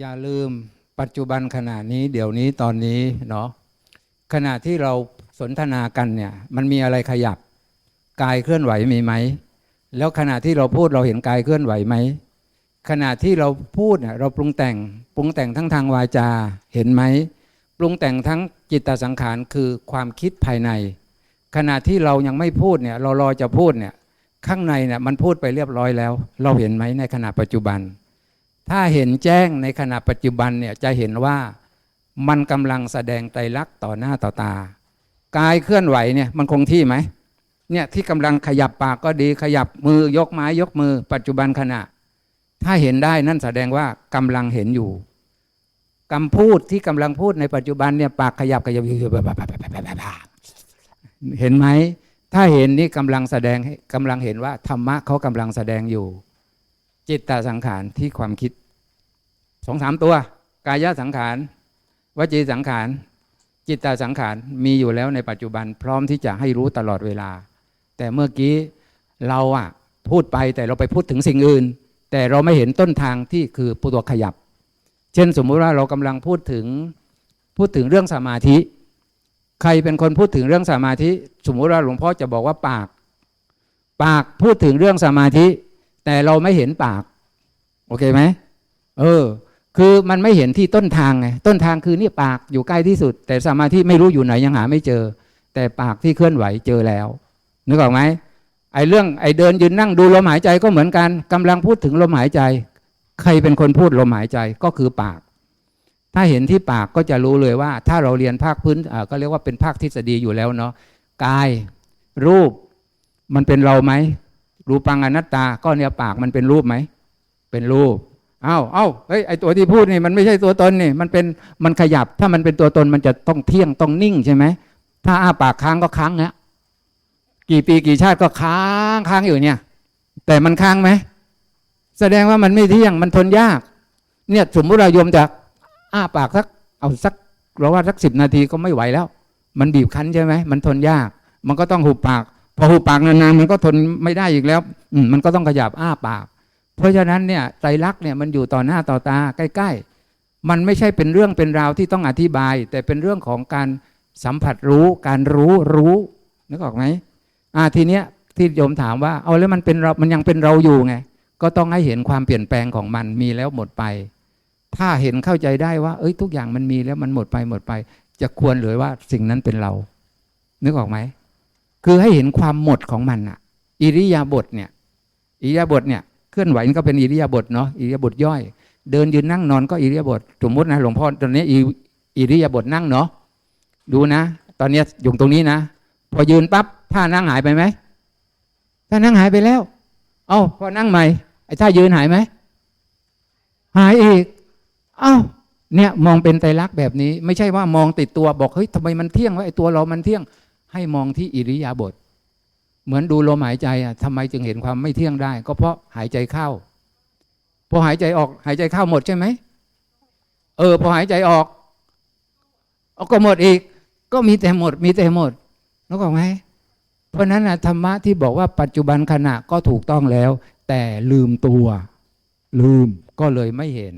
อย่าลืมปัจจุบันขณะนี้เดี๋ยวนี้ตอนนี้เนาะขณะที่เราสนทนากันเนี่ย มันมีอะไรขยับกายเคลื่อนไหวมีไหม แล้วขณะที่เราพูดเราเห็นกายเคลื่อนไหวไหมขณะที่เราพูดเนี่ยเราปรุงแต่งปรุงแต่งทั้งทางวาจาเห็นไหมปรุงแต่งทั้งจิตตสังขารคือความคิดภายใน ขณะที่เรายังไม่พูดเนี่ยเรารอจะพูดเนี่ยข้างในเนี่ยมันพูดไปเรียบร้อยแล้ว เราเห็นไหมในขณะปัจจุบัน ถ้าเห็นแจ้งในขณะปัจจุบันเนี่ยจะเห็นว่ามันกำลังแสดงไตรลักษณ์ต่อหน้าต่อตากายเคลื่อนไหวเนี่ยมันคงที่ไหมเนี่ยที่กำลังขยับปากก็ดีขยับมือยกไม้ยกมือ ปัจจุบันขณะ ถ้าเห็นได้นั่นแสดงว่ากำลังเห็นอยู่คำพูดที่กำลังพูดในปัจจุบันเนี่ยปากขยับขยับเห็นไหมถ้าเห็นนี่กำลังแสดงให้กำลังเห็นว่าธรรมะเขากำลังแสดงอยู่ จิตตสังขารที่ความคิดสองสามตัว กายสังขารวจีสังขารจิตตสังขารมีอยู่แล้วในปัจจุบันพร้อมที่จะให้รู้ตลอดเวลา แต่เมื่อกี้เราอะพูดไปแต่เราไปพูดถึงสิ่งอื่น แต่เราไม่เห็นต้นทางที่คือปุตัวขยับ เช่นสมมุติว่าเรากำลังพูดถึงพูดถึงเรื่องสมาธิ ใครเป็นคนพูดถึงเรื่องสมาธิ สมมุติว่าหลวงพ่อจะบอกว่าปาก ปากพูดถึงเรื่องสมาธิ แต่เราไม่เห็นปาก โอเคไหมเออ คือมันไม่เห็นที่ต้นทางไงต้นทางคือนี่ปากอยู่ใกล้ที่สุด แต่สมาธิไม่รู้อยู่ไหนยังหาไม่เจอ แต่ปากที่เคลื่อนไหวเจอแล้วนึกออกไหมไอ้เรื่องไอ้เดินยืนนั่งดูลมหายใจก็เหมือนกันกำลังพูดถึงลมหายใจ ใครเป็นคนพูดลมหายใจก็คือปาก ถ้าเห็นที่ปากก็จะรู้เลยว่า ถ้าเราเรียนภาคพื้นอ่าก็เรียกว่าเป็นภาคทฤษฎีอยู่แล้วเนาะกาย รูป มันเป็นเราไหม รูปังอนัตตาก็เนี่ยปากมันเป็นรูปไหม เป็นรูปเอ้าเอ้าเฮ้ยไอตัวที่พูดนี่มันไม่ใช่ตัวตนนี่มันเป็นมันขยับ ถ้ามันเป็นตัวตนมันจะต้องเที่ยงต้องนิ่งใช่ไหมถ้าอ้าปากค้างก็ค้างเนี่ยกี่ปีกี่ชาติก็ค้างค้างอยู่เนี่ย แต่มันค้างไหมแสดงว่ามันไม่เที่ยงมันทนยาก เนี่ยสมมติเราโยมจะอ้าปากสักเอาสักเราว่าสักสิบนาทีก็ไม่ไหวแล้ว มันบีบคั้นใช่ไหมมันทนยาก มันก็ต้องหุบปาก พอหุบปากนานๆมันก็ทนไม่ได้อีกแล้วมมันก็ต้องขยับอ้าปาก เพราะฉะนั้นเนี่ยไตรลักษณ์เนี่ยมันอยู่ต่อหน้าต่อตาใกล้ ๆ มันไม่ใช่เป็นเรื่องเป็นราวที่ต้องอธิบาย แต่เป็นเรื่องของการสัมผัสรู้ การรู้รู้นึกออกไหมอ่าทีเนี้ยที่โยมถามว่าเอาแล้วมันเป็นเรา มันยังเป็นเราอยู่ไง ก็ต้องให้เห็นความเปลี่ยนแปลงของมันมีแล้วหมดไป ถ้าเห็นเข้าใจได้ว่า เอ้ยทุกอย่างมันมีแล้วมันหมดไปหมดไป จะควรหรือว่าสิ่งนั้นเป็นเรา นึกออกไหม คือให้เห็นความหมดของมันอะอิริยาบถเนี่ย อิริยาบถเนี่ยเคลื่อนไหวก็เป็นอิริยาบถเนาะอิริยาบถย่อย เดินยืนนั่งนอนก็อิริยาบถสมมตินะหลวงพ่อตอนนี้อิอิริยาบถนั่งเนาะดูนะ ตอนนี้อยู่ตรงนี้นะ พอยืนปั๊บท่านั่งหายไปไหมท่านั่งหายไปแล้ว เอ้าพอนั่งใหม่ไอ้ท่ายืนหายไหมหายอีก เอ้าเนี่ยมองเป็นไตรลักษณ์แบบนี้ ไม่ใช่ว่ามองติดตัวบอกเฮ้ยทำไมมันเที่ยงวะไอ้ตัวเรามันเที่ยง ให้มองที่อิริยาบถเหมือนดูลมหายใจอะทำไมจึงเห็นความไม่เที่ยงได้ ก็เพราะหายใจเข้า พอหายใจออก หายใจเข้าหมดใช่ไหมเออ พอหายใจออกเอาก็หมดอีก ก็มีแต่หมด มีแต่หมดนึกออกไหมเพราะฉะนั้นนะธรรมะที่บอกว่าปัจจุบันขณะก็ถูกต้องแล้ว แต่ลืมตัว ลืมก็เลยไม่เห็น